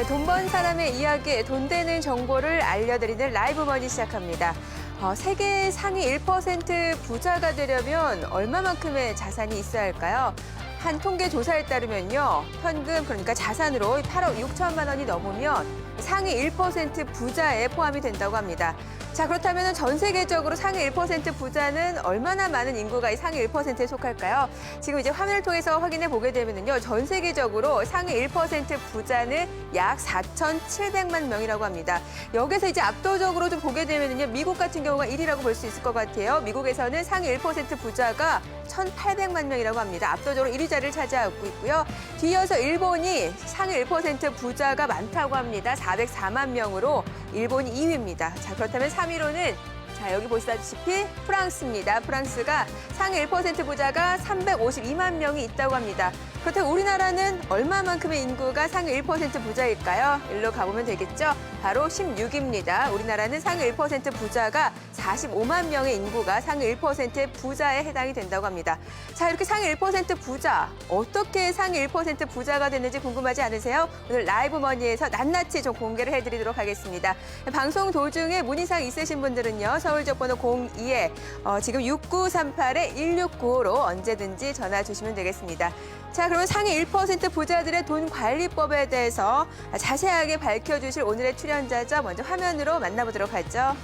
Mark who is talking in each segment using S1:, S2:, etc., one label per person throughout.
S1: 네, 돈번 사람의 이야기, 돈 되는 정보를 알려드리는 라이브 머니 시작합니다. 어, 세계 상위 1% 부자가 되려면 얼마만큼의 자산이 있어야 할까요? 한 통계 조사에 따르면요. 현금, 그러니까 자산으로 8억 6천만 원이 넘으면 상위 1% 부자에 포함이 된다고 합니다. 자, 그렇다면 전 세계적으로 상위 1% 부자는 얼마나 많은 인구가 이 상위 1%에 속할까요? 지금 이제 화면을 통해서 확인해 보게 되면은요, 전 세계적으로 상위 1% 부자는 약 4,700만 명이라고 합니다. 여기서 이제 압도적으로 좀 보게 되면은요, 미국 같은 경우가 1위라고 볼 수 있을 것 같아요. 미국에서는 상위 1% 부자가 1,800만 명이라고 합니다. 압도적으로 1위 자리를 차지하고 있고요. 뒤이어서 일본이 상위 1% 부자가 많다고 합니다. 404만 명으로 일본이 2위입니다. 자, 그렇다면 3 위로는 자, 여기 보시다시피 프랑스입니다. 프랑스가 상위 1% 부자가 352만 명이 있다고 합니다. 그렇다면 우리나라는 얼마만큼의 인구가 상위 1% 부자일까요? 일로 가보면 되겠죠? 바로 16입니다. 우리나라는 상위 1% 부자가 45만 명의 인구가 상위 1%의 부자에 해당이 된다고 합니다. 자, 이렇게 상위 1% 부자, 어떻게 상위 1% 부자가 됐는지 궁금하지 않으세요? 오늘 라이브 머니에서 낱낱이 좀 공개를 해드리도록 하겠습니다. 방송 도중에 문의사항 있으신 분들은요, 서울적번호 02에 어, 지금 6938에 1695로 언제든지 전화 주시면 되겠습니다. 자, 그러면 상위 1% 부자들의 돈 관리법에 대해서 자세하게 밝혀주실 오늘의 출연자죠. 먼저 화면으로 만나보도록 하죠.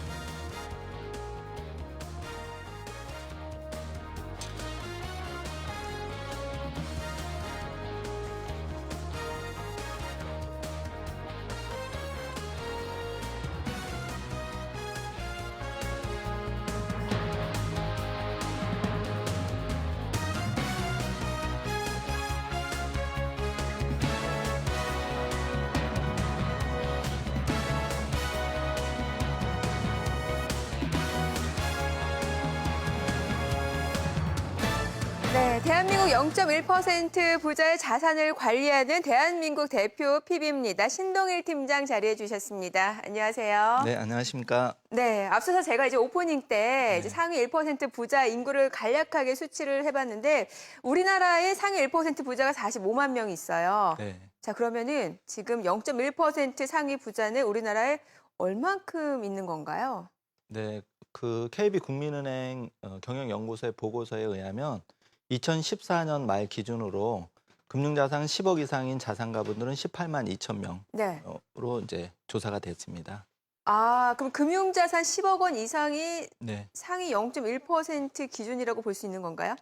S1: 3.1% 부자의 자산을 관리하는 대한민국 대표 PB입니다. 신동일 팀장 자리해 주셨습니다. 안녕하세요.
S2: 네, 안녕하십니까.
S1: 네, 앞서서 제가 이제 오프닝 때
S2: 네.
S1: 이제 상위 1% 부자 인구를 간략하게 수치를 해봤는데 우리나라의 상위 1% 부자가 45만 명이 있어요.
S2: 네.
S1: 자, 그러면은 지금 0.1% 상위 부자는 우리나라에 얼만큼 있는 건가요?
S2: 네, 그 KB 국민은행 어, 경영연구소의 보고서에 의하면 2014년 말 기준으로 금융자산 10억 이상인 자산가분들은 18만 2천
S1: 네.
S2: 명으로 이제 조사가 됐습니다.
S1: 아, 그럼 금융자산 10억 원 이상이
S2: 네.
S1: 상위 0.1% 기준이라고 볼 수 있는 건가요?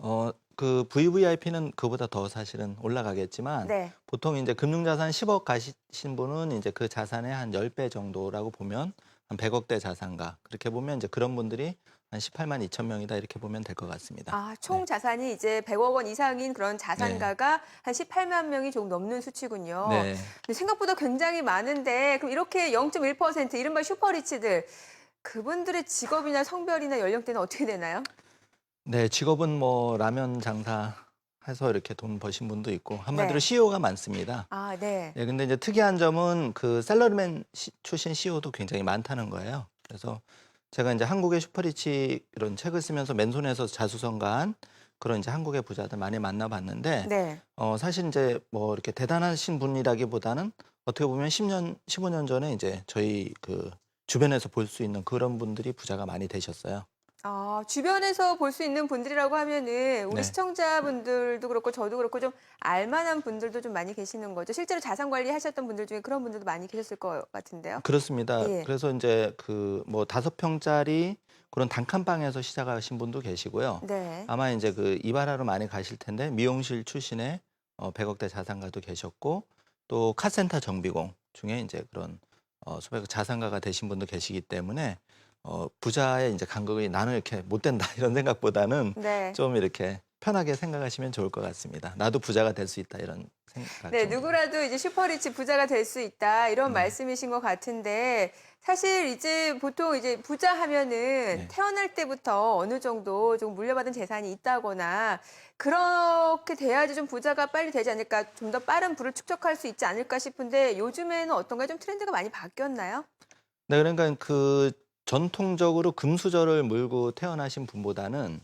S2: 어, 그 VVIP는 그보다 더 사실은 올라가겠지만
S1: 네.
S2: 보통 이제 금융자산 10억 가신 분은 이제 그 자산의 한 10배 정도라고 보면 한 100억대 자산가. 그렇게 보면 이제 그런 분들이 한 18만 2천 명이다 이렇게 보면 될 것 같습니다.
S1: 아, 총 자산이 이제 100억 원 이상인 그런 자산가가 한 18만 명이 조금 넘는 수치군요.
S2: 네.
S1: 근데 생각보다 굉장히 많은데 그럼 이렇게 0.1% 이른바 슈퍼리치들 그분들의 직업이나 성별이나 연령대는 어떻게 되나요?
S2: 네, 직업은 뭐 라면 장사 해서 이렇게 돈 버신 분도 있고 한마디로
S1: 네.
S2: CEO가 많습니다.
S1: 아, 네.
S2: 네, 근데 이제 특이한 점은 그 셀러리맨 시- 출신 CEO도 굉장히 많다는 거예요. 그래서 제가 이제 한국의 슈퍼리치 이런 책을 쓰면서 맨손에서 자수성가한 그런 이제 한국의 부자들 많이 만나봤는데
S1: 네.
S2: 어 사실 이제 뭐 이렇게 대단하신 분이라기보다는 어떻게 보면 10년, 15년 전에 이제 저희 그 주변에서 볼 수 있는 그런 분들이 부자가 많이 되셨어요.
S1: 아, 주변에서 볼 수 있는 분들이라고 하면은 우리
S2: 네.
S1: 시청자분들도 그렇고 저도 그렇고 좀 알만한 분들도 좀 많이 계시는 거죠. 실제로 자산 관리 하셨던 분들 중에 그런 분들도 많이 계셨을 것 같은데요.
S2: 그렇습니다.
S1: 예.
S2: 그래서 이제 그 뭐 다섯 평짜리 그런 단칸방에서 시작하신 분도 계시고요.
S1: 네.
S2: 아마 이제 그 이바라로 많이 가실 텐데 미용실 출신의 어 100억대 자산가도 계셨고 또 카센터 정비공 중에 이제 그런 어 수백 자산가가 되신 분도 계시기 때문에 어 부자의 이제 간극이 나는 이렇게 못 된다 이런 생각보다는
S1: 네.
S2: 좀 이렇게 편하게 생각하시면 좋을 것 같습니다. 나도 부자가 될 수 있다 이런 생각.
S1: 네,
S2: 좀
S1: 누구라도 이제 슈퍼리치 부자가 될 수 있다 이런
S2: 네.
S1: 말씀이신 것 같은데 사실 이제 보통 이제 부자 하면은
S2: 네.
S1: 태어날 때부터 어느 정도 좀 물려받은 재산이 있다거나 그렇게 돼야지 좀 부자가 빨리 되지 않을까 좀 더 빠른 부를 축적할 수 있지 않을까 싶은데 요즘에는 어떤가 좀 트렌드가 많이 바뀌었나요?
S2: 네, 그러니까 그 전통적으로 금수저를 물고 태어나신 분보다는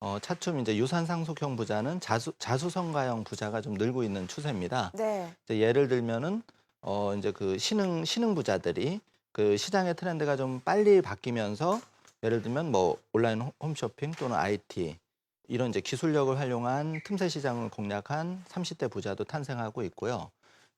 S2: 어, 차츰 이제 유산 상속형 부자는 자수 자수성가형 부자가 좀 늘고 있는 추세입니다.
S1: 네.
S2: 이제 예를 들면은 어 이제 그 신흥 신흥 부자들이 그 시장의 트렌드가 좀 빨리 바뀌면서 예를 들면 뭐 온라인 홈- 홈쇼핑 또는 IT 이런 이제 기술력을 활용한 틈새 시장을 공략한 30대 부자도 탄생하고 있고요.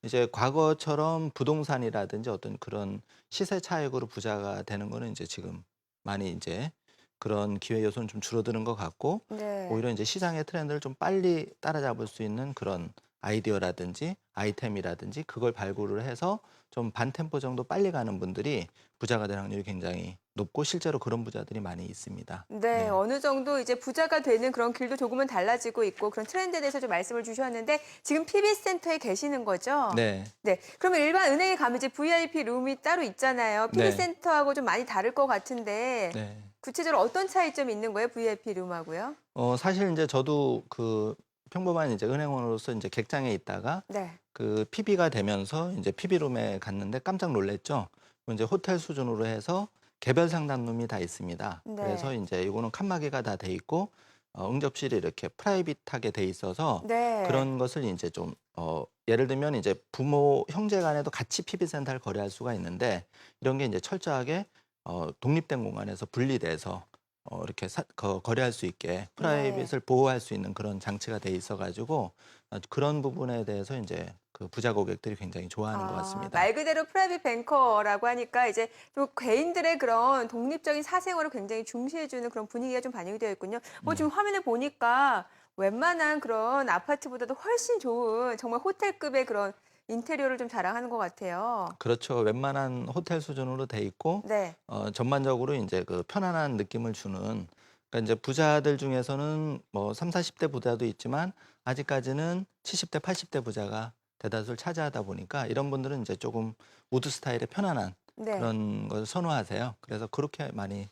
S2: 이제 과거처럼 부동산이라든지 어떤 그런 시세 차익으로 부자가 되는 거는 이제 지금 많이 이제 그런 기회 요소는 좀 줄어드는 것 같고
S1: 네.
S2: 오히려 이제 시장의 트렌드를 좀 빨리 따라잡을 수 있는 그런 아이디어라든지 아이템이라든지 그걸 발굴을 해서 좀 반템포 정도 빨리 가는 분들이 부자가 될 확률이 굉장히 높고 실제로 그런 부자들이 많이 있습니다.
S1: 네,
S2: 네.
S1: 어느 정도 이제 부자가 되는 그런 길도 조금은 달라지고 있고 그런 트렌드에 대해서 좀 말씀을 주셨는데 지금 PB센터에 계시는 거죠?
S2: 네.
S1: 네. 그러면 일반 은행에 가면 이제 VIP 룸이 따로 있잖아요.
S2: 네.
S1: PB센터하고 좀 많이 다를 것 같은데
S2: 네.
S1: 구체적으로 어떤 차이점이 있는 거예요? VIP 룸하고요?
S2: 어 사실 이제 저도 그 평범한 이제 은행원으로서 이제 객장에 있다가
S1: 네.
S2: 그 PB가 되면서 이제 PB룸에 갔는데 깜짝 놀랐죠. 이제 호텔 수준으로 해서 개별 상담룸이 다 있습니다.
S1: 네.
S2: 그래서 이제 이거는 칸막이가 다 돼 있고 어, 응접실이 이렇게 프라이빗하게 돼 있어서
S1: 네.
S2: 그런 것을 이제 좀 어, 예를 들면 이제 부모 형제 간에도 같이 PB 센터를 거래할 수가 있는데 이런 게 이제 철저하게 어, 독립된 공간에서 분리돼서 어, 이렇게 사, 거, 거래할 수 있게 프라이빗을 보호할 수 있는 그런 장치가 돼 있어가지고 어, 그런 부분에 대해서 이제 그 부자 고객들이 굉장히 좋아하는 것
S1: 아,
S2: 같습니다.
S1: 말 그대로 프라이빗 뱅커라고 하니까 이제 또 개인들의 그런 독립적인 사생활을 굉장히 중시해주는 그런 분위기가 좀 반영이 되어 있군요. 뭐
S2: 네.
S1: 지금 화면에 보니까 웬만한 그런 아파트보다도 훨씬 좋은 정말 호텔급의 그런 인테리어를 좀 자랑하는 것 같아요.
S2: 그렇죠. 웬만한 호텔 수준으로 돼 있고
S1: 네.
S2: 어, 전반적으로 이제 그 편안한 느낌을 주는 그러니까 이제 부자들 중에서는 뭐 3, 40대 부자도 있지만 아직까지는 70대, 80대 부자가 대다수를 차지하다 보니까 이런 분들은 이제 조금 우드 스타일의 편안한
S1: 네.
S2: 그런 걸 선호하세요. 그래서 그렇게 많이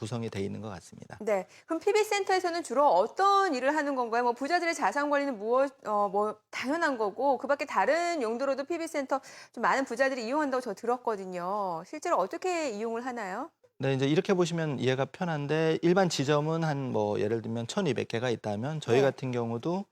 S2: 구- 구성이 돼 있는 것 같습니다.
S1: 네. 그럼 PB센터에서는 주로 어떤 일을 하는 건가요? 뭐 부자들의 자산 관리는 무엇, 어, 뭐 당연한 거고 그 밖에 다른 용도로도 PB센터 좀 많은 부자들이 이용한다고 저 들었거든요. 실제로 어떻게 이용을 하나요?
S2: 네, 이제 이렇게 보시면 이해가 편한데 일반 지점은 한 뭐 예를 들면 1,200개가 있다면 저희
S1: 네.
S2: 같은 경우도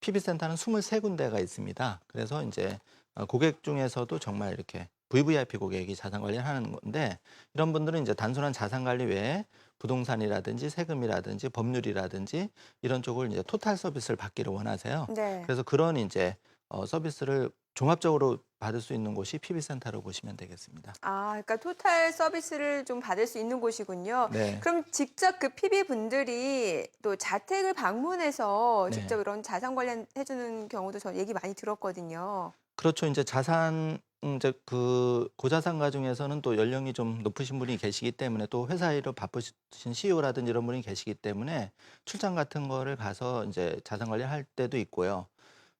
S2: PB 센터는 23군데가 있습니다. 그래서 이제 어, 고객 중에서도 정말 이렇게 VVIP 고객이 자산 관리를 하는 건데 이런 분들은 이제 단순한 자산 관리 외에 부동산이라든지 세금이라든지 법률이라든지 이런 쪽을 이제 토탈 서비스를 받기를 원하세요.
S1: 네.
S2: 그래서 그런 이제 어, 서비스를 종합적으로 받을 수 있는 곳이 PB 센터로 보시면 되겠습니다.
S1: 아, 그러니까 토탈 서비스를 좀 받을 수 있는 곳이군요.
S2: 네.
S1: 그럼 직접 그 PB 분들이 또 자택을 방문해서
S2: 네.
S1: 직접 이런 자산 관련 해 주는 경우도 저 얘기 많이 들었거든요.
S2: 그렇죠. 이제 자산 음, 이제 그 고자산가 중에서는 또 연령이 좀 높으신 분이 계시기 때문에 또 회사 일로 바쁘신 CEO라든지 이런 분이 계시기 때문에 출장 같은 거를 가서 이제 자산 관리할 때도 있고요.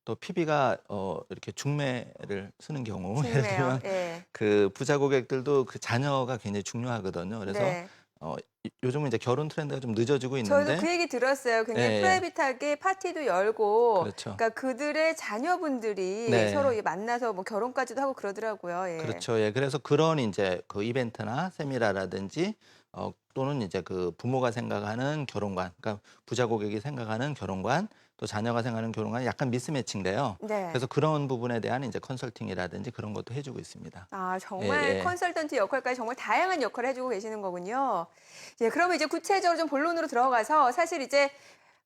S2: 또 PB가 어 이렇게 중매를 쓰는 경우 예를. 들면
S1: 예.
S2: 그 부자 고객들도 그 자녀가 굉장히 중요하거든요. 그래서
S1: 네.
S2: 어 이- 요즘은 이제 결혼 트렌드가 좀 늦어지고
S1: 저도
S2: 있는데
S1: 그 얘기 들었어요. 굉장히
S2: 네, 예.
S1: 프라이빗하게 파티도 열고
S2: 그렇죠.
S1: 그러니까 그들의 자녀분들이
S2: 네.
S1: 서로 이제 만나서 뭐 결혼까지도 하고 그러더라고요. 예.
S2: 그렇죠. 예. 그래서 그런 이제 그 이벤트나 세미나라든지 어 또는 이제 그 부모가 생각하는 결혼관, 그러니까 부자 고객이 생각하는 결혼관, 또 자녀가 생각하는 결혼관이 약간 미스매치인데요.
S1: 네.
S2: 그래서 그런 부분에 대한 이제 컨설팅이라든지 그런 것도 해주고 있습니다.
S1: 아, 정말
S2: 예, 예.
S1: 컨설턴트 역할까지 정말 다양한 역할을 해주고 계시는 거군요. 예, 그러면 이제 구체적으로 좀 본론으로 들어가서 사실 이제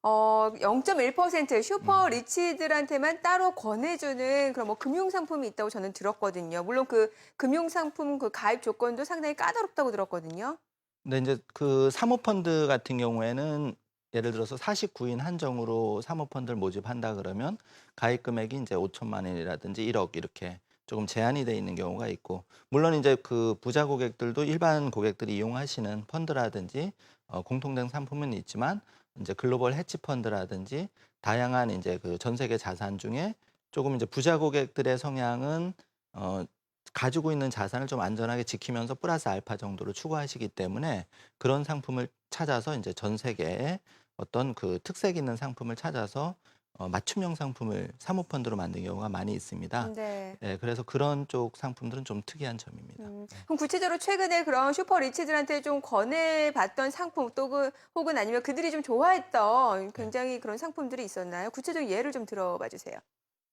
S1: 어, 0.1% 슈퍼
S2: 음.
S1: 리치들한테만 따로 권해주는 그런 뭐 금융 상품이 있다고 저는 들었거든요. 물론 그 금융 상품 그 가입 조건도 상당히 까다롭다고 들었거든요.
S2: 근데 이제 그 사모펀드 같은 경우에는 예를 들어서 49인 한정으로 사모펀드를 모집한다 그러면 가입 금액이 이제 5천만 원이라든지 1억 이렇게 조금 제한이 돼 있는 경우가 있고 물론 이제 그 부자 고객들도 일반 고객들이 이용하시는 펀드라든지 어, 공통된 상품은 있지만 이제 글로벌 해치 펀드라든지 다양한 이제 그 전 세계 자산 중에 조금 이제 부자 고객들의 성향은 어 가지고 있는 자산을 좀 안전하게 지키면서 플러스 알파 정도를 추구하시기 때문에 그런 상품을 찾아서 이제 전 세계에 어떤 그 특색 있는 상품을 찾아서 어, 맞춤형 상품을 사모펀드로 만든 경우가 많이 있습니다.
S1: 네.
S2: 예, 그래서 그런 쪽 상품들은 좀 특이한 점입니다.
S1: 음, 그럼 구체적으로 최근에 그런 슈퍼 리치들한테 좀 권해봤던 상품 또 그, 혹은 아니면 그들이 좀 좋아했던 굉장히 그런 상품들이 있었나요? 구체적인 예를 좀 들어봐 주세요.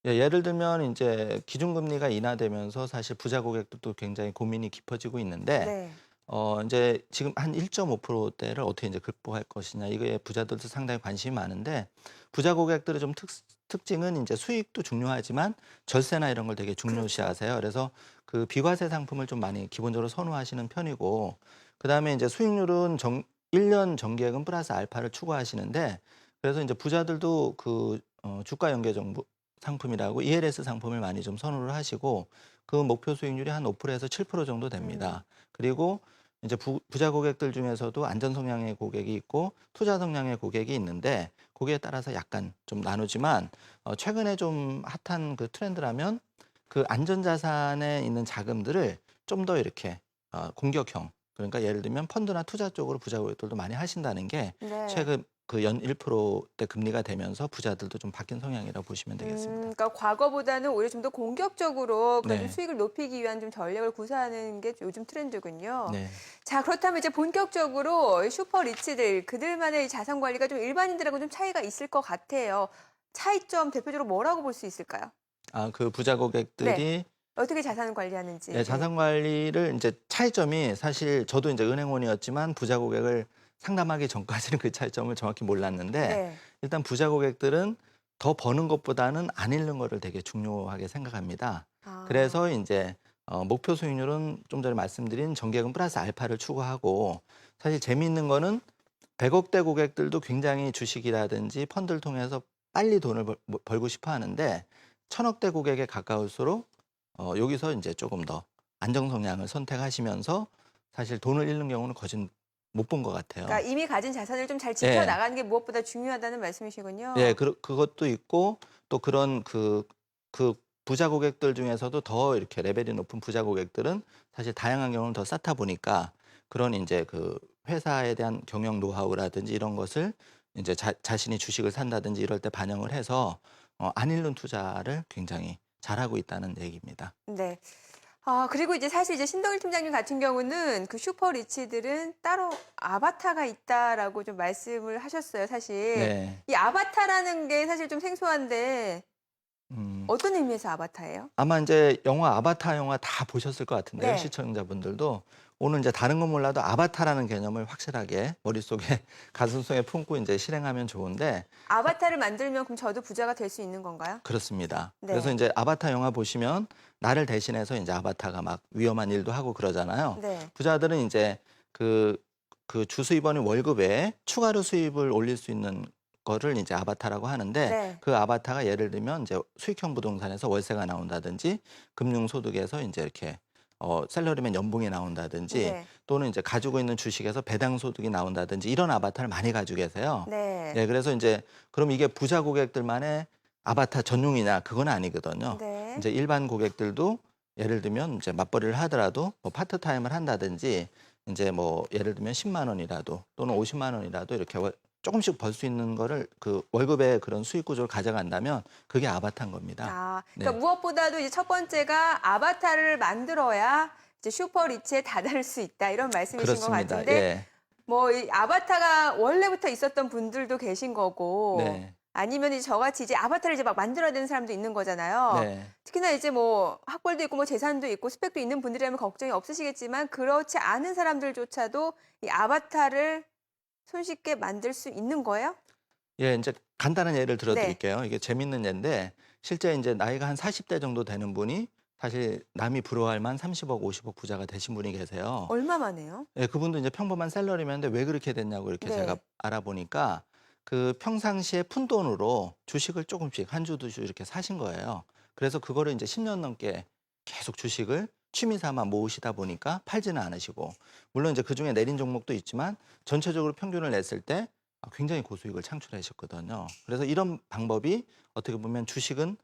S2: 예, 예를 들면 이제 기준금리가 인하되면서 사실 부자 고객들도 굉장히 고민이 깊어지고 있는데
S1: 네.
S2: 어 이제 지금 한 1.5%대를 어떻게 이제 극복할 것이냐 이거에 부자들도 상당히 관심이 많은데 부자 고객들의 좀 특, 특징은 이제 수익도 중요하지만 절세나 이런 걸 되게 중요시하세요. 그래서 그 비과세 상품을 좀 많이 기본적으로 선호하시는 편이고 그다음에 이제 수익률은 정 1년 정기예금 플러스 알파를 추구하시는데 그래서 이제 부자들도 그 어, 주가 연계 정보 상품이라고 ELS 상품을 많이 좀 선호를 하시고 그 목표 수익률이 한 5%에서 7% 정도 됩니다. 그리고 이제 부, 부자 고객들 중에서도 안전 성향의 고객이 있고 투자 성향의 고객이 있는데 거기에 따라서 약간 좀 나누지만 어, 최근에 좀 핫한 그 트렌드라면 그 안전 자산에 있는 자금들을 좀 더 이렇게 어, 공격형 그러니까 예를 들면 펀드나 투자 쪽으로 부자 고객들도 많이 하신다는 게
S1: 네.
S2: 최근 그 연 1%대 금리가 되면서 부자들도 좀 바뀐 성향이라고 보시면 되겠습니다.
S1: 음, 그러니까 과거보다는 오히려 좀 더 공격적으로 그런 좀
S2: 네.
S1: 수익을 높이기 위한 좀 전략을 구사하는 게 요즘 트렌드군요.
S2: 네.
S1: 자, 그렇다면 이제 본격적으로 슈퍼 리치들 그들만의 자산 관리가 좀 일반인들하고 좀 차이가 있을 것 같아요. 차이점 대표적으로 뭐라고 볼 수 있을까요?
S2: 아, 그 부자 고객들이
S1: 어떻게 자산을 관리하는지.
S2: 네, 자산 관리를 이제 차이점이 사실 저도 이제 은행원이었지만 부자 고객을 상담하기 전까지는 그 차이점을 정확히 몰랐는데
S1: 네.
S2: 일단 부자 고객들은 더 버는 것보다는 안 잃는 거를 되게 중요하게 생각합니다.
S1: 아,
S2: 그래서 이제 어, 목표 수익률은 좀 전에 말씀드린 정기예금 플러스 알파를 추구하고 사실 재미있는 거는 100억대 고객들도 굉장히 주식이라든지 펀드를 통해서 빨리 돈을 벌, 뭐, 벌고 싶어 하는데 천억대 고객에 가까울수록 어, 여기서 이제 조금 더 안정 성향을 선택하시면서 사실 돈을 잃는 경우는 거진 못 본 것 같아요.
S1: 그러니까 이미 가진 자산을 좀잘
S2: 예.
S1: 지켜 나가는 게 무엇보다 중요하다는 말씀이시군요.
S2: 예, 그, 그것도 있고 또 그런 그, 그 부자 고객들 중에서도 더 이렇게 레벨이 높은 부자 고객들은 사실 다양한 경험을 더 쌓다 보니까 그런 이제 그 회사에 대한 경영 노하우라든지 이런 것을 이제 자, 자신이 주식을 산다든지 이럴 때 반영을 해서 어, 안 잃는 투자를 굉장히 잘하고 있다는 얘기입니다.
S1: 네. 아, 그리고 이제 사실 이제 신동일 팀장님 같은 경우는 그 슈퍼 리치들은 따로 아바타가 있다라고 좀 말씀을 하셨어요, 사실.
S2: 네.
S1: 이 아바타라는 게 사실 좀 생소한데
S2: 음,
S1: 어떤 의미에서 아바타예요?
S2: 아마 이제 영화 아바타 영화 다 보셨을 것 같은데요.
S1: 네.
S2: 시청자분들도 오늘 이제 다른 건 몰라도 아바타라는 개념을 확실하게 머릿속에 가슴속에 품고 이제 실행하면 좋은데
S1: 아바타를 만들면 그럼 저도 부자가 될 수 있는 건가요?
S2: 그렇습니다.
S1: 네.
S2: 그래서 이제 아바타 영화 보시면 나를 대신해서 이제 아바타가 막 위험한 일도 하고 그러잖아요.
S1: 네.
S2: 부자들은 이제 그, 그 주수입원의 월급에 추가로 수입을 올릴 수 있는 거를 이제 아바타라고 하는데
S1: 네.
S2: 그 아바타가 예를 들면 이제 수익형 부동산에서 월세가 나온다든지 금융 소득에서 이제 이렇게 어, 셀러리맨 연봉이 나온다든지
S1: 네.
S2: 또는 이제 가지고 있는 주식에서 배당 소득이 나온다든지 이런 아바타를 많이 가지고 계세요.
S1: 네.
S2: 예, 그래서 이제 그럼 이게 부자 고객들만의 아바타 전용이냐 그건 아니거든요.
S1: 네.
S2: 이제 일반 고객들도 예를 들면 이제 맞벌이를 하더라도 뭐 파트타임을 한다든지 이제 뭐 예를 들면 10만 원이라도 또는 50만 원이라도 이렇게 월- 조금씩 벌 수 있는 거를 그 월급의 그런 수익 구조를 가져간다면 그게 아바타인 겁니다.
S1: 아, 그러니까
S2: 네.
S1: 무엇보다도 이제 첫 번째가 아바타를 만들어야 이제 슈퍼 리치에 다다를 수 있다 이런 말씀이신 것
S2: 그렇습니다.
S1: 같은데
S2: 예.
S1: 뭐이 아바타가 원래부터 있었던 분들도 계신 거고
S2: 네.
S1: 아니면 이제 저같이 이제 아바타를 이제 막 만들어야 되는 사람도 있는 거잖아요.
S2: 네.
S1: 특히나 이제 뭐 학벌도 있고 뭐 재산도 있고 스펙도 있는 분들이라면 걱정이 없으시겠지만 그렇지 않은 사람들조차도 이 아바타를 손쉽게 만들 수 있는 거예요?
S2: 예, 이제 간단한 예를 들어
S1: 네.
S2: 드릴게요. 이게 재밌는 예인데 실제 이제 나이가 한 40대 정도 되는 분이 사실 남이 부러워할 만 30억, 50억 부자가 되신 분이 계세요.
S1: 얼마 만에요?
S2: 예, 그분도 이제 평범한 샐러리맨인데 왜 그렇게 됐냐고 이렇게
S1: 네.
S2: 제가 알아보니까 그 평상시에 푼 돈으로 주식을 조금씩 한 주 두 주 이렇게 사신 거예요. 그래서 그거를 이제 10년 넘게 계속 주식을 취미 삼아 모으시다 보니까 팔지는 않으시고 물론 이제 그 중에 내린 종목도 있지만 전체적으로 평균을 냈을 때 굉장히 고수익을 창출하셨거든요. 그래서 이런 방법이 어떻게 보면 주식은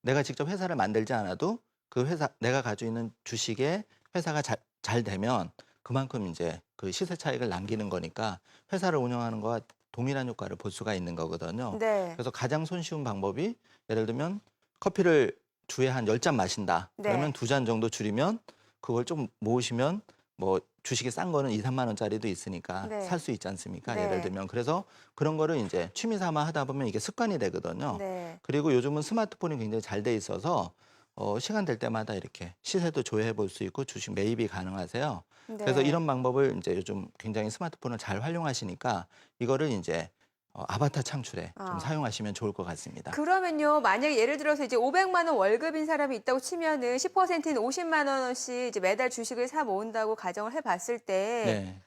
S2: 내가 직접 회사를 만들지 않아도 그 회사 내가 가지고 있는 주식에 회사가 잘, 잘 되면 그만큼 이제 그 시세 차익을 남기는 거니까 회사를 운영하는 거와 동일한 효과를 볼 수가 있는 거거든요.
S1: 네.
S2: 그래서 가장 손쉬운 방법이 예를 들면 커피를 주에 한 열 잔 마신다.
S1: 네.
S2: 그러면 두 잔 정도 줄이면 그걸 좀 모으시면 뭐 주식이 싼 거는 2, 3만 원짜리도 있으니까
S1: 네.
S2: 살수 있지 않습니까?
S1: 네.
S2: 예를 들면 그래서 그런 거를 이제 취미 삼아 하다 보면 이게 습관이 되거든요.
S1: 네.
S2: 그리고 요즘은 스마트폰이 굉장히 잘 돼 있어서 어, 시간 될 때마다 이렇게 시세도 조회해 볼 수 있고 주식 매입이 가능하세요. 그래서
S1: 네.
S2: 이런 방법을 이제 요즘 굉장히 스마트폰을 잘 활용하시니까 이거를 이제 어, 아바타 창출에
S1: 아.
S2: 좀 사용하시면 좋을 것 같습니다.
S1: 그러면요, 만약에 예를 들어서 이제 500만 원 월급인 사람이 있다고 치면은 10%인 50만 원씩 이제 매달 주식을 사 모은다고 가정을 해봤을 때
S2: 네.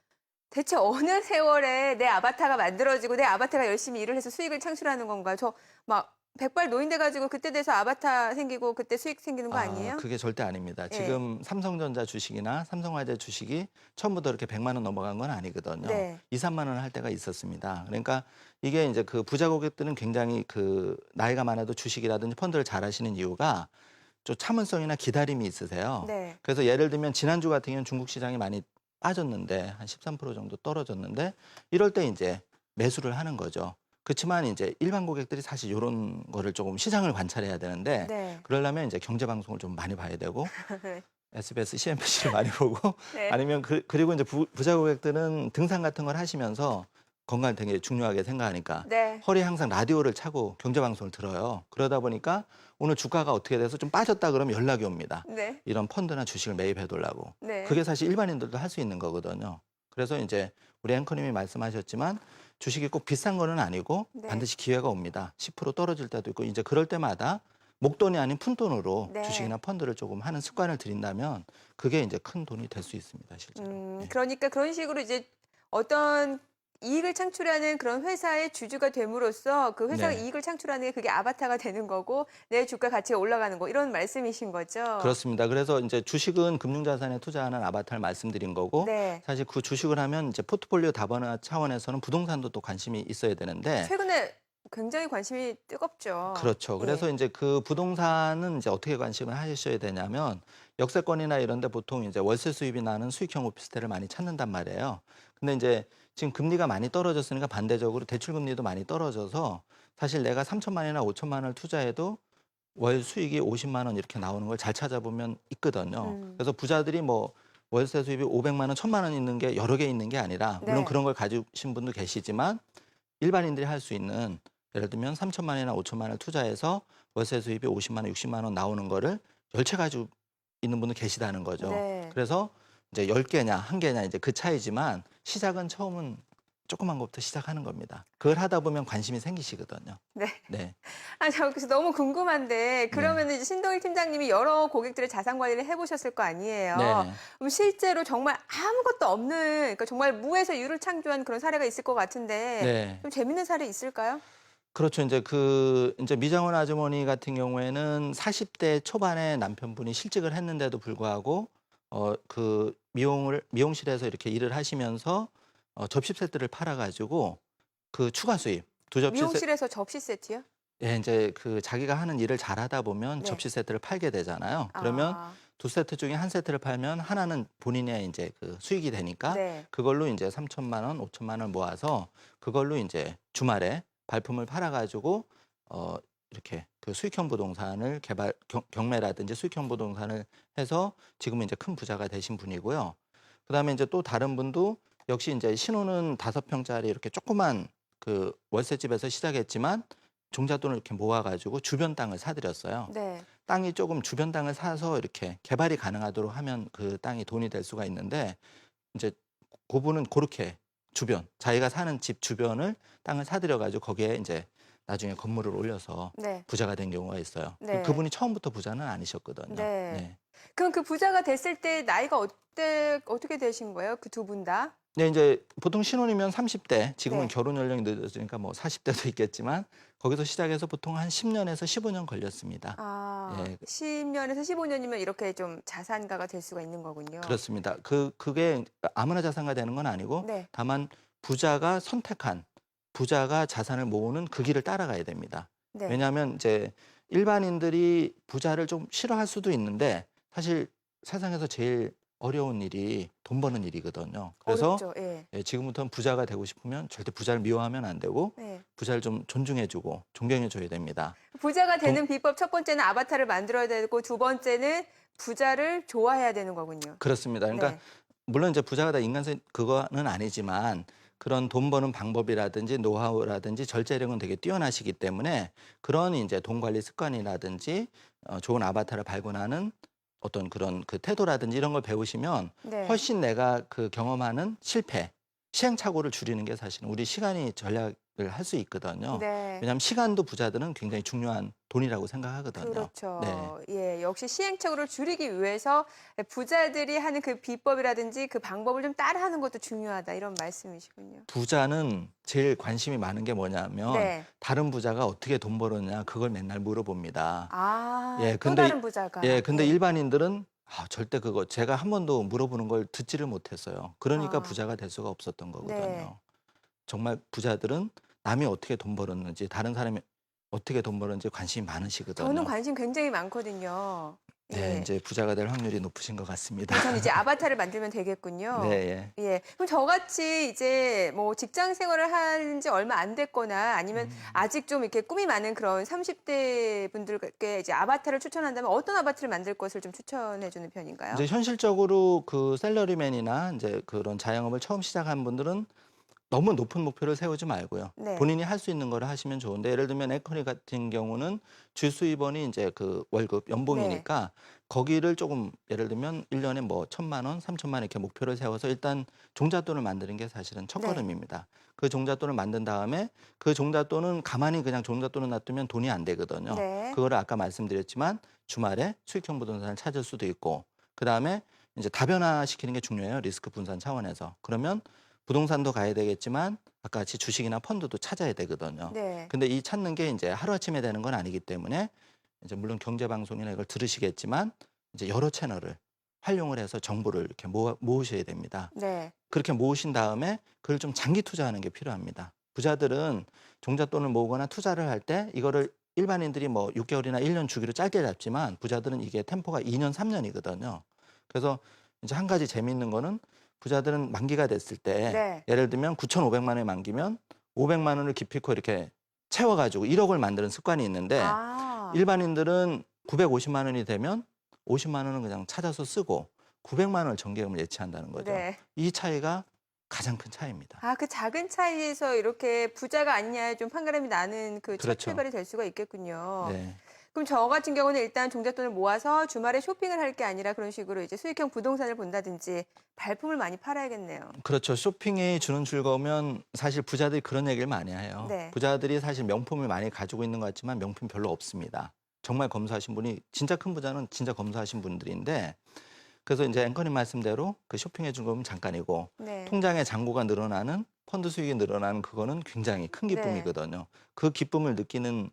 S1: 대체 어느 세월에 내 아바타가 만들어지고 내 아바타가 열심히 일을 해서 수익을 창출하는 건가요? 저 막 백발 노인 돼가지고 그때 돼서 아바타 생기고 그때 수익 생기는 거
S2: 아,
S1: 아니에요?
S2: 그게 절대 아닙니다.
S1: 예.
S2: 지금 삼성전자 주식이나 삼성화재 주식이 처음부터 이렇게 100만 원 넘어간 건 아니거든요.
S1: 네.
S2: 2, 3만 원 할 때가 있었습니다. 그러니까 이게 이제 그 부자 고객들은 굉장히 그 나이가 많아도 주식이라든지 펀드를 잘 하시는 이유가 좀 참을성이나 기다림이 있으세요.
S1: 네.
S2: 그래서 예를 들면 지난주 같은 경우는 중국 시장이 많이 빠졌는데 한 13% 정도 떨어졌는데 이럴 때 이제 매수를 하는 거죠. 그렇지만 이제 일반 고객들이 사실 이런 거를 조금 시장을 관찰해야 되는데
S1: 네.
S2: 그러려면 이제 경제 방송을 좀 많이 봐야 되고
S1: 네.
S2: SBS, CNBC를 많이 보고
S1: 네.
S2: 아니면 그, 그리고 이제 부, 부자 고객들은 등산 같은 걸 하시면서 건강을 되게 중요하게 생각하니까
S1: 네.
S2: 허리에 항상 라디오를 차고 경제 방송을 들어요. 그러다 보니까 오늘 주가가 어떻게 돼서 좀 빠졌다 그러면 연락이 옵니다.
S1: 네.
S2: 이런 펀드나 주식을 매입해 두려고.
S1: 네.
S2: 그게 사실 일반인들도 할 수 있는 거거든요. 그래서 이제 우리 앵커님이 말씀하셨지만 주식이 꼭 비싼 거는 아니고
S1: 네.
S2: 반드시 기회가 옵니다. 10% 떨어질 때도 있고 이제 그럴 때마다 목돈이 아닌 푼돈으로
S1: 네.
S2: 주식이나 펀드를 조금 하는 습관을 들인다면 그게 이제 큰 돈이 될 수 있습니다, 실제로.
S1: 음,
S2: 네.
S1: 그러니까 그런 식으로 이제 어떤 이익을 창출하는 그런 회사의 주주가 됨으로써 그 회사가
S2: 네.
S1: 이익을 창출하는 게 그게 아바타가 되는 거고 내 주가 가치가 올라가는 거 이런 말씀이신 거죠?
S2: 그렇습니다. 그래서 이제 주식은 금융자산에 투자하는 아바타를 말씀드린 거고
S1: 네.
S2: 사실 그 주식을 하면 이제 포트폴리오 다변화 차원에서는 부동산도 또 관심이 있어야 되는데
S1: 최근에 굉장히 관심이 뜨겁죠.
S2: 그렇죠.
S1: 예.
S2: 그래서 이제 그 부동산은 이제 어떻게 관심을 하셔야 되냐면 역세권이나 이런 데 보통 이제 월세 수입이 나는 수익형 오피스텔을 많이 찾는단 말이에요. 근데 이제 지금 금리가 많이 떨어졌으니까 반대적으로 대출 금리도 많이 떨어져서 사실 내가 3천만 원이나 5천만 원을 투자해도 월 수익이 50만 원 이렇게 나오는 걸 잘 찾아보면 있거든요.
S1: 음.
S2: 그래서 부자들이 뭐 월세 수입이 500만 원, 1000만 원 있는 게 여러 개 있는 게 아니라 물론
S1: 네.
S2: 그런 걸 가지신 분도 계시지만 일반인들이 할 수 있는 예를 들면 3천만 원이나 5천만 원을 투자해서 월세 수입이 50만 원, 60만 원 나오는 거를 열채 가지고 있는 분도 계시다는 거죠.
S1: 네.
S2: 그래서 이제 열 개냐 한 개냐 이제 그 차이지만 시작은 처음은 조그만 것부터 시작하는 겁니다. 그걸 하다 보면 관심이 생기시거든요.
S1: 네.
S2: 네.
S1: 아, 저 그래서 너무 궁금한데 그러면 이제 신동일 팀장님이 여러 고객들의 자산 관리를 해보셨을 거 아니에요?
S2: 네.
S1: 그럼 실제로 정말 아무것도 없는, 그러니까 정말 무에서 유를 창조한 그런 사례가 있을 것 같은데
S2: 네.
S1: 좀 재밌는 사례 있을까요?
S2: 그렇죠. 이제 그 이제 미장원 아주머니 같은 경우에는 40대 초반에 남편분이 실직을 했는데도 불구하고 어 그 미용을 미용실에서 이렇게 일을 하시면서 어 접시 세트를 팔아 가지고 그 추가 수입 두 접시 세
S1: 미용실에서 접시 세트요?
S2: 예, 이제 그 자기가 하는 일을 잘하다 보면
S1: 네.
S2: 접시 세트를 팔게 되잖아요. 그러면
S1: 아,
S2: 두 세트 중에 한 세트를 팔면 하나는 본인의 이제 그 수익이 되니까
S1: 네.
S2: 그걸로 이제 3천만 원, 5천만 원 모아서 그걸로 이제 주말에 발품을 팔아 가지고 어 이렇게 그 수익형 부동산을 개발 경, 경매라든지 수익형 부동산을 해서 지금은 이제 큰 부자가 되신 분이고요. 그다음에 이제 또 다른 분도 역시 이제 신혼은 다섯 평짜리 이렇게 조그만 그 월세집에서 시작했지만 종잣돈을 이렇게 모아 가지고 주변 땅을 사들였어요.
S1: 네.
S2: 땅이 조금 주변 땅을 사서 이렇게 개발이 가능하도록 하면 그 땅이 돈이 될 수가 있는데 이제 그분은 그렇게 주변 자기가 사는 집 주변을 땅을 사들여 가지고 거기에 이제 나중에 건물을 올려서
S1: 네.
S2: 부자가 된 경우가 있어요.
S1: 네.
S2: 그분이 처음부터 부자는 아니셨거든요.
S1: 네. 그럼 그 부자가 됐을 때 나이가 어때, 어떻게 되신 거예요? 그 두 분 다?
S2: 네, 이제 보통 신혼이면 30대, 지금은
S1: 네.
S2: 결혼 연령이 늦어지니까 뭐 40대도 있겠지만 거기서 시작해서 보통 한 10년에서 15년 걸렸습니다.
S1: 아,
S2: 예.
S1: 10년에서 15년이면 이렇게 좀 자산가가 될 수가 있는 거군요.
S2: 그렇습니다. 그 그게 아무나 자산가 되는 건 아니고
S1: 네.
S2: 다만 부자가 선택한 부자가 자산을 모으는 그 길을 따라가야 됩니다.
S1: 네.
S2: 왜냐하면 이제 일반인들이 부자를 좀 싫어할 수도 있는데 사실 세상에서 제일 어려운 일이 돈 버는 일이거든요. 그래서
S1: 어렵죠. 예.
S2: 예, 지금부터는 부자가 되고 싶으면 절대 부자를 미워하면 안 되고
S1: 네.
S2: 부자를 좀 존중해주고 존경해줘야 됩니다.
S1: 부자가 되는 비법 첫 번째는 아바타를 만들어야 되고 두 번째는 부자를 좋아해야 되는 거군요.
S2: 그렇습니다. 그러니까
S1: 네.
S2: 물론 이제 부자가 다 인간성 그거는 아니지만 그런 돈 버는 방법이라든지 노하우라든지 절제력은 되게 뛰어나시기 때문에 그런 이제 돈 관리 습관이라든지 어, 좋은 아바타를 발견하는 어떤 그런 그 태도라든지 이런 걸 배우시면
S1: 네.
S2: 훨씬 내가 그 경험하는 실패, 시행착오를 줄이는 게 사실은 우리 시간이 전략을 할 수 있거든요.
S1: 네.
S2: 왜냐하면 시간도 부자들은 굉장히 중요한 돈이라고 생각하거든요.
S1: 그렇죠.
S2: 네.
S1: 예, 역시 시행착오를 줄이기 위해서 부자들이 하는 그 비법이라든지 그 방법을 좀 따라하는 것도 중요하다 이런 말씀이시군요.
S2: 부자는 제일 관심이 많은 게 뭐냐면
S1: 네.
S2: 다른 부자가 어떻게 돈 벌었냐 그걸 맨날 물어봅니다.
S1: 아,
S2: 예,
S1: 또
S2: 근데
S1: 다른 부자가.
S2: 예, 근데
S1: 네.
S2: 일반인들은 아, 절대 그거 제가 한 번도 물어보는 걸 듣지를 못했어요. 그러니까
S1: 아.
S2: 부자가 될 수가 없었던 거거든요.
S1: 네.
S2: 정말 부자들은 남이 어떻게 돈 벌었는지 다른 사람이 어떻게 돈 벌었는지 관심이 많으시거든요.
S1: 저는 관심 굉장히 많거든요.
S2: 네,
S1: 예.
S2: 이제 부자가 될 확률이 높으신 것 같습니다.
S1: 저는 이제 아바타를 만들면 되겠군요.
S2: 네, 예.
S1: 예. 그럼 저같이 이제 뭐 직장 생활을 한 지 얼마 안 됐거나 아니면
S2: 음.
S1: 아직 좀 이렇게 꿈이 많은 그런 30대 분들께 이제 아바타를 추천한다면 어떤 아바타를 만들 것을 좀 추천해 주는 편인가요?
S2: 이제 현실적으로 그 셀러리맨이나 이제 그런 자영업을 처음 시작한 분들은 너무 높은 목표를 세우지 말고요.
S1: 네.
S2: 본인이 할 수 있는 거를 하시면 좋은데 예를 들면 에코니 같은 경우는 주 수입원이 이제 그 월급 연봉이니까
S1: 네.
S2: 거기를 조금 예를 들면 일년에 뭐 천만 원, 삼천만 원 이렇게 목표를 세워서 일단 종잣돈을 만드는 게 사실은
S1: 네.
S2: 첫걸음입니다. 그 종잣돈을 만든 다음에 그 종잣돈은 가만히 그냥 종잣돈을 놔두면 돈이 안 되거든요.
S1: 네.
S2: 그거를 아까 말씀드렸지만 주말에 수익형 부동산을 찾을 수도 있고 그다음에 이제 다변화 시키는 게 중요해요. 리스크 분산 차원에서. 그러면 부동산도 가야 되겠지만 아까 같이 주식이나 펀드도 찾아야 되거든요.
S1: 네.
S2: 근데 이 찾는 게 이제 하루아침에 되는 건 아니기 때문에 이제 물론 경제 방송이나 이걸 들으시겠지만 이제 여러 채널을 활용을 해서 정보를 이렇게 모아, 모으셔야 됩니다.
S1: 네.
S2: 그렇게 모으신 다음에 그걸 좀 장기 투자하는 게 필요합니다. 부자들은 종잣돈을 모으거나 투자를 할 때 이거를 일반인들이 뭐 6개월이나 1년 주기로 짧게 잡지만 부자들은 이게 템포가 2년, 3년이거든요. 그래서 이제 한 가지 재미있는 거는 부자들은 만기가 됐을 때
S1: 네.
S2: 예를 들면 9,500만 원에 만기면 500만 원을 기필코 이렇게 채워가지고 1억을 만드는 습관이 있는데
S1: 아.
S2: 일반인들은 950만 원이 되면 50만 원은 그냥 찾아서 쓰고 900만 원을 정기금을 예치한다는 거죠.
S1: 네.
S2: 이 차이가 가장 큰 차이입니다.
S1: 아, 그 작은 차이에서 이렇게 부자가 아니냐에 좀 판가름이 나는 그첫
S2: 그렇죠.
S1: 출발이 될 수가 있겠군요.
S2: 네.
S1: 그럼 저 같은 경우는 일단 종잣돈을 모아서 주말에 쇼핑을 할 게 아니라 그런 식으로 이제 수익형 부동산을 본다든지 발품을 많이 팔아야겠네요.
S2: 그렇죠. 쇼핑이 주는 즐거우면 사실 부자들이 그런 얘기를 많이 해요.
S1: 네.
S2: 부자들이 사실 명품을 많이 가지고 있는 것 같지만 명품 별로 없습니다. 정말 검소하신 분이 진짜 큰 부자는 진짜 검소하신 분들인데 그래서 이제 앵커님 말씀대로 그준 거면 잠깐이고
S1: 네.
S2: 통장의 잔고가 늘어나는 펀드 수익이 늘어나는 그거는 굉장히 큰
S1: 네.
S2: 기쁨이거든요. 그 기쁨을 느끼는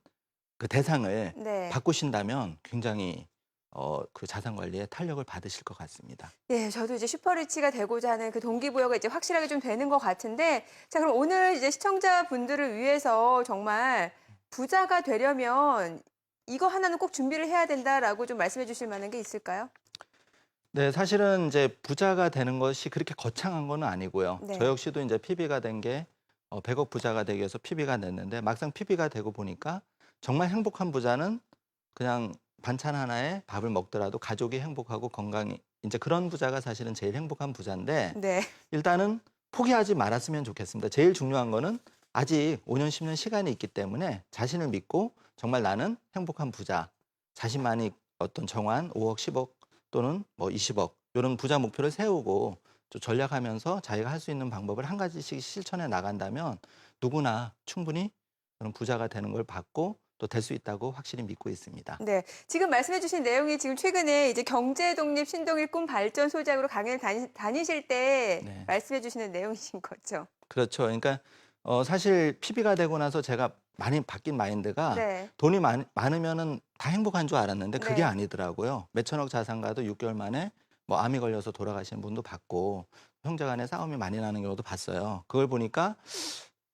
S2: 그 대상을
S1: 네.
S2: 바꾸신다면 굉장히 어, 그 자산 관리에 탄력을 받으실 것 같습니다.
S1: 예, 저도 이제 슈퍼리치가 되고자 하는 그 동기부여가 이제 확실하게 좀 되는 것 같은데, 자, 그럼 오늘 이제 시청자분들을 위해서 정말 부자가 되려면 이거 하나는 꼭 준비를 해야 된다라고 좀 말씀해 주실 만한 게 있을까요?
S2: 네, 사실은 이제 부자가 되는 것이 그렇게 거창한 건 아니고요.
S1: 네.
S2: 저 역시도 이제 PB가 된게 어, 100억 부자가 되기 위해서 PB가 냈는데 막상 PB가 되고 보니까 정말 행복한 부자는 그냥 반찬 하나에 밥을 먹더라도 가족이 행복하고 건강이 이제 그런 부자가 사실은 제일 행복한 부자인데
S1: 네.
S2: 일단은 포기하지 말았으면 좋겠습니다. 제일 중요한 거는 아직 5년, 10년 시간이 있기 때문에 자신을 믿고 정말 나는 행복한 부자, 자신만이 어떤 정한 5억, 10억 또는 뭐 20억 이런 부자 목표를 세우고 좀 전략하면서 자기가 할 수 있는 방법을 한 가지씩 실천해 나간다면 누구나 충분히 그런 부자가 되는 걸 받고 또 될 수 있다고 확실히 믿고 있습니다.
S1: 네. 지금 말씀해 주신 내용이 지금 최근에 이제 경제 독립 신동일 꿈 발전 소장으로 강연을 다니, 다니실 때
S2: 네.
S1: 말씀해 주시는 내용이신 거죠.
S2: 그렇죠. 그러니까 어, 사실 PB가 되고 나서 제가 많이 바뀐 마인드가
S1: 네.
S2: 돈이 많, 많으면은 다 행복한 줄 알았는데 그게
S1: 네.
S2: 아니더라고요. 몇천억 자산가도 6개월 만에 뭐 암이 걸려서 돌아가시는 분도 봤고 형제간에 싸움이 많이 나는 경우도 봤어요. 그걸 보니까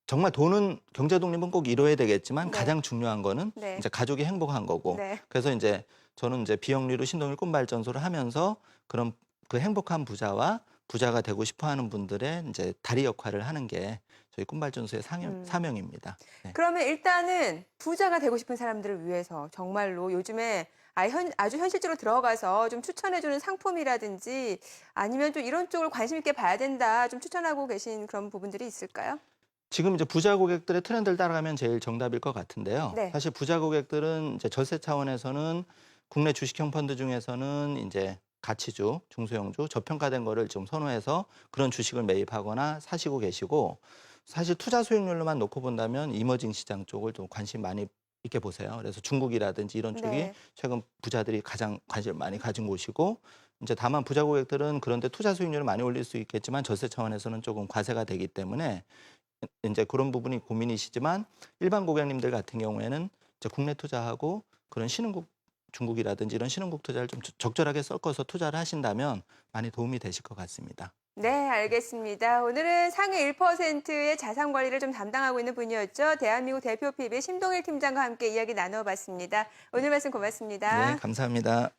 S2: 정말 돈은 경제 독립은 꼭 이뤄야 되겠지만
S1: 네.
S2: 가장 중요한 거는
S1: 네.
S2: 이제 가족이 행복한 거고
S1: 네.
S2: 그래서 이제 저는 이제 비영리로 신동일 꿈발전소를 하면서 그런 그 행복한 부자와 부자가 되고 싶어하는 분들의 이제 다리 역할을 하는 게 저희 꿈발전소의 상영,
S1: 음.
S2: 사명입니다. 네.
S1: 그러면 일단은 부자가 되고 싶은 사람들을 위해서 정말로 요즘에 아, 현, 아주 현실적으로 들어가서 좀 추천해주는 상품이라든지 아니면 좀 이런 쪽을 관심 있게 봐야 된다 좀 추천하고 계신 그런 부분들이 있을까요?
S2: 지금 이제 부자 고객들의 트렌드를 따라가면 제일 정답일 것 같은데요.
S1: 네.
S2: 사실 부자 고객들은 이제 절세 차원에서는 국내 주식형 펀드 중에서는 이제 가치주, 중소형주, 저평가된 거를 좀 선호해서 그런 주식을 매입하거나 사시고 계시고 사실 투자 수익률로만 놓고 본다면 이머징 시장 쪽을 좀 관심 많이 있게 보세요. 그래서 중국이라든지 이런 쪽이
S1: 네.
S2: 최근 부자들이 가장 관심을 많이 가진 곳이고 이제 다만 부자 고객들은 그런데 투자 수익률을 많이 올릴 수 있겠지만 절세 차원에서는 조금 과세가 되기 때문에 이제 그런 부분이 고민이시지만 일반 고객님들 같은 경우에는 이제 국내 투자하고 그런 신흥국 중국이라든지 이런 신흥국 투자를 좀 적- 적절하게 섞어서 투자를 하신다면 많이 도움이 되실 것 같습니다.
S1: 네, 알겠습니다. 오늘은 상위 1%의 자산 관리를 좀 담당하고 있는 분이었죠. 대한민국 대표 PB 심동일 팀장과 함께 이야기 나눠봤습니다. 오늘 말씀 고맙습니다.
S2: 네, 감사합니다.